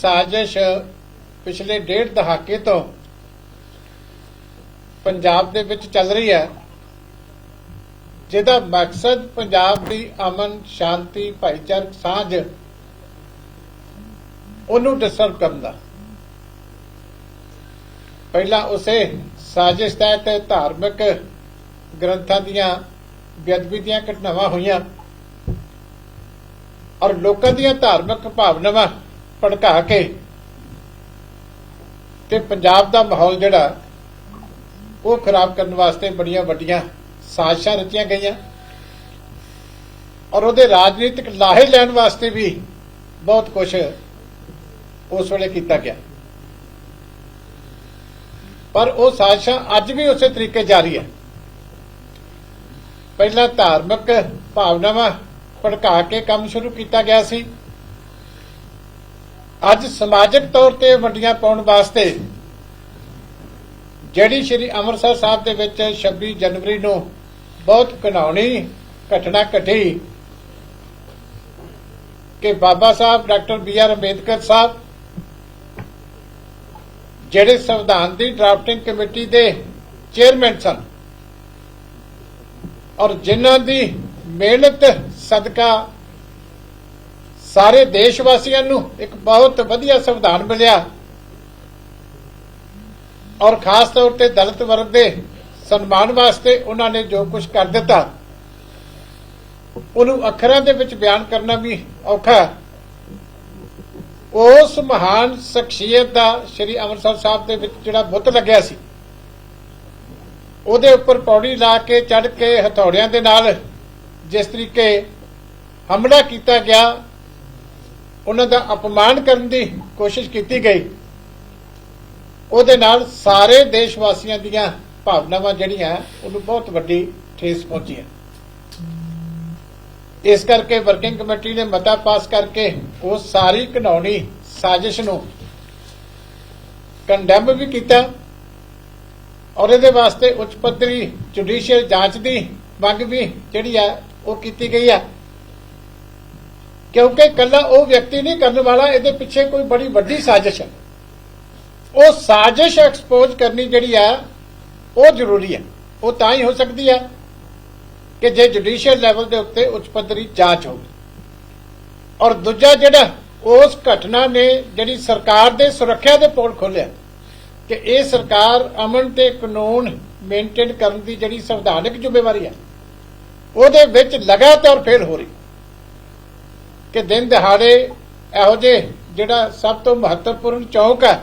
ਸਾਜ਼ਿਸ਼ ਪਿਛਲੇ ਡੇਢ ਦਹਾਕੇ ਤੋਂ ਪੰਜਾਬ ਦੇ ਵਿੱਚ ਚੱਲ ਰਹੀ ਹੈ, ਜਿਹਦਾ ਮਕਸਦ ਪੰਜਾਬ ਦੀ ਅਮਨ, ਸ਼ਾਂਤੀ, ਭਾਈਚਾਰਕ ਸਾਂਝ ਉਹਨੂੰ ਡਿਸਟਰਬ ਕਰਨ ਦਾ। ਪਹਿਲਾਂ ਉਸੇ ਸਾਜ਼ਿਸ਼ ਤਹਿਤ ਧਾਰਮਿਕ ਗ੍ਰੰਥਾਂ ਦੀਆਂ, ਬੇਅਦਬੀ ਦੀਆਂ ਘਟਨਾਵਾਂ ਹੋਈਆਂ ਔਰ ਲੋਕਾਂ ਦੀਆਂ ਧਾਰਮਿਕ ਭਾਵਨਾਵਾਂ ਭੜਕਾ ਕੇ ਤੇ ਪੰਜਾਬ ਦਾ ਮਾਹੌਲ ਜਿਹੜਾ, ਉਹ ਖਰਾਬ ਕਰਨ ਵਾਸਤੇ ਬੜੀਆਂ ਵੱਡੀਆਂ ਸਾਜ਼ਿਸ਼ਾਂ ਰਚੀਆਂ ਗਈਆਂ। ਔਰ ਉਹਦੇ ਰਾਜਨੀਤਿਕ ਲਾਹੇ ਲੈਣ ਵਾਸਤੇ ਵੀ ਬਹੁਤ ਕੁਝ ਉਸ ਵੇਲੇ ਕੀਤਾ ਗਿਆ। ਪਰ ਉਹ ਸਾਜ਼ਿਸ਼ਾਂ ਅੱਜ ਵੀ ਉਸੇ ਤਰੀਕੇ ਜਾਰੀ ਹੈ। ਪਹਿਲਾਂ ਧਾਰਮਿਕ ਭਾਵਨਾਵਾਂ ਭੜਕਾ ਕੇ ਕੰਮ ਸ਼ੁਰੂ ਕੀਤਾ ਗਿਆ ਸੀ। ਅੱਜ ਸਮਾਜਿਕ ਤੌਰ ਤੇ ਵੰਡੀਆਂ ਪਾਉਣ ਵਾਸਤੇ ਜਿਹੜੀ ਸ਼੍ਰੀ ਅੰਮ੍ਰਿਤਸਰ ਸਾਹਿਬ ਦੇ ਵਿੱਚ 26 ਜਨਵਰੀ ਨੂੰ ਬਹੁਤ ਘਿਨਾਉਣੀ ਘਟਨਾ ਘਟੀ ਕਿ Baba Sahib doctor B R Ambedkar Sahib ਜਿਹੜੇ ਸੰਵਿਧਾਨ ਦੀ ਡਰਾਫਟਿੰਗ ਕਮੇਟੀ ਦੇ ਚੇਅਰਮੈਨ ਸਨ ਔਰ ਜਿਨ੍ਹਾਂ ਦੀ ਮਿਹਨਤ, ਸਦਕਾ ਸਾਰੇ ਦੇਸ਼ ਵਾਸੀਆਂ ਨੂੰ ਇੱਕ ਬਹੁਤ ਵਧੀਆ ਸੰਵਿਧਾਨ ਮਿਲਿਆ। ਔਰ ਖਾਸ ਤੌਰ ਤੇ ਦਲਿਤ ਵਰਗ ਦੇ ਸਨਮਾਨ ਵਾਸਤੇ ਉਹਨਾਂ ਨੇ ਜੋ ਕੁਝ ਕਰ ਦਿੱਤਾ, ਉਹਨੂੰ ਅੱਖਰਾਂ ਦੇ ਵਿੱਚ ਬਿਆਨ ਕਰਨਾ ਵੀ ਔਖਾ ਉਸ ਮਹਾਨ ਸ਼ਖਸੀਅਤ ਦਾ ਸ੍ਰੀ ਅੰਮ੍ਰਿਤਸਰ ਸਾਹਿਬ ਦੇ ਵਿੱਚ ਜਿਹੜਾ ਬੁੱਤ ਲੱਗਿਆ ਸੀ, ਉਹਦੇ ਉੱਪਰ ਪੌੜੀ ਲਾ ਕੇ ਚੜ ਕੇ ਹਥੌੜਿਆਂ ਦੇ ਨਾਲ ਜਿਸ ਤਰੀਕੇ ਹਮਲਾ ਕੀਤਾ ਗਿਆ ਉਹਨਾਂ ਦਾ ਅਪਮਾਨ ਕਰਨ ਦੀ ਕੋਸ਼ਿਸ਼ ਕੀਤੀ ਗਈ। ਉਹਦੇ ਨਾਲ ਸਾਰੇ ਦੇਸ਼ ਵਾਸੀਆਂ ਦੀਆਂ ਭਾਵਨਾਵਾਂ ਜਿਹੜੀਆਂ, ਉਹਨੂੰ ਬਹੁਤ ਵੱਡੀ ਠੇਸ ਪਹੁੰਚੀ ਹੈ। ਇਸ ਕਰਕੇ ਵਰਕਿੰਗ ਕਮੇਟੀ ਨੇ ਮਤਾ ਪਾਸ ਕਰਕੇ ਉਹ ਸਾਰੀ ਘਿਨਾਉਣੀ ਸਾਜ਼ਿਸ਼ ਨੂੰ ਕੰਡੈਮ ਵੀ ਕੀਤਾ ਔਰ ਇਹਦੇ ਵਾਸਤੇ ਉੱਚ ਪੱਧਰੀ ਜੁਡੀਸ਼ੀਅਲ ਜਾਂਚ ਦੀ ਮੰਗ ਵੀ ਜਿਹੜੀ ਆ ਉਹ ਕੀਤੀ ਗਈ ਆ। ਕਿਉਂਕਿ ਕੱਲਾ ਉਹ ਵਿਅਕਤੀ ਨਹੀਂ ਕਰਨ ਵਾਲਾ, ਇਹਦੇ ਪਿੱਛੇ ਕੋਈ ਬੜੀ ਵੱਡੀ ਸਾਜ਼ਿਸ਼ ਹੈ। ਉਹ ਸਾਜ਼ਿਸ਼ ਐਕਸਪੋਜ਼ ਕਰਨੀ ਜਿਹੜੀ ਆ, ਉਹ ਜ਼ਰੂਰੀ ਹੈ। ਉਹ ਤਾਂ ਹੀ ਹੋ ਸਕਦੀ ਹੈ ਕਿ ਜੇ ਜੁਡੀਸ਼ੀਅਲ ਲੈਵਲ ਦੇ ਉੱਤੇ ਉੱਚ ਪੱਧਰੀ ਜਾਂਚ ਹੋਵੇ। ਔਰ ਦੂਜਾ ਜਿਹੜਾ, ਉਸ ਘਟਨਾ ਨੇ ਜਿਹੜੀ ਸਰਕਾਰ ਦੇ ਸੁਰੱਖਿਆ ਦੇ ਪੋਲ ਖੋਲਿਆ ਕਿ ਇਹ ਸਰਕਾਰ ਅਮਨ ਤੇ ਕਾਨੂੰਨ ਮੇਨਟੇਨ ਕਰਨ ਦੀ ਜਿਹੜੀ ਸੰਵਿਧਾਨਕ ਜ਼ਿੰਮੇਵਾਰੀ ਹੈ, ਉਹਦੇ ਵਿੱਚ ਲਗਾਤਾਰ ਫੇਲ ਹੋ ਰਹੀ। ਕਿ ਦਿਨ ਦਿਹਾੜੇ ਇਹੋ ਜਿਹੇ ਜਿਹੜਾ ਸਭ ਤੋਂ ਮਹੱਤਵਪੂਰਨ ਚੌਕ ਹੈ,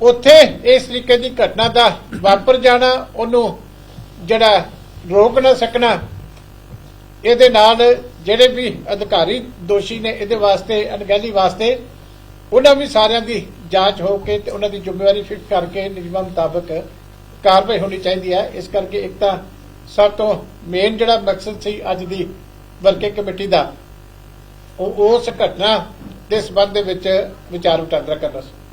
ਉੱਥੇ ਇਸ ਤਰੀਕੇ ਦੀ ਘਟਨਾ ਦਾ ਵਾਪਰ ਜਾਣਾ, ਉਹਨੂੰ ਜਿਹੜਾ ਰੋਕ ਨਾ ਸਕਣਾ, ਇਹਦੇ ਨਾਲ ਜਿਹੜੇ ਵੀ ਅਧਿਕਾਰੀ ਦੋਸ਼ੀ ਨੇ ਇਹਦੇ ਵਾਸਤੇ, ਅਣਗਹਿਲੀ ਵਾਸਤੇ, ਉਹਨਾਂ ਵੀ ਸਾਰਿਆਂ ਦੀ ਜਾਂਚ ਹੋ ਕੇ ਤੇ ਉਹਨਾਂ ਦੀ ਜ਼ਿੰਮੇਵਾਰੀ ਫਿਟ ਕਰਕੇ ਨਿਯਮਾਂ ਮੁਤਾਬਕ ਕਾਰਵਾਈ ਹੋਣੀ ਚਾਹੀਦੀ ਹੈ। ਇਸ ਕਰਕੇ ਇੱਕ ਤਾਂ ਸਭ ਤੋਂ ਮੇਨ ਜਿਹੜਾ ਮਕਸਦ ਸੀ ਅੱਜ ਦੀ ਵਰਕਿੰਗ ਕਮੇਟੀ ਦਾ ਉਸ ਘਟਨਾ ਦੇ ਸਬੰਧ ਵਿੱਚ ਵਿਚਾਰ ਵਟਾਂਦਰਾ ਕਰਨਾ ਸੀ।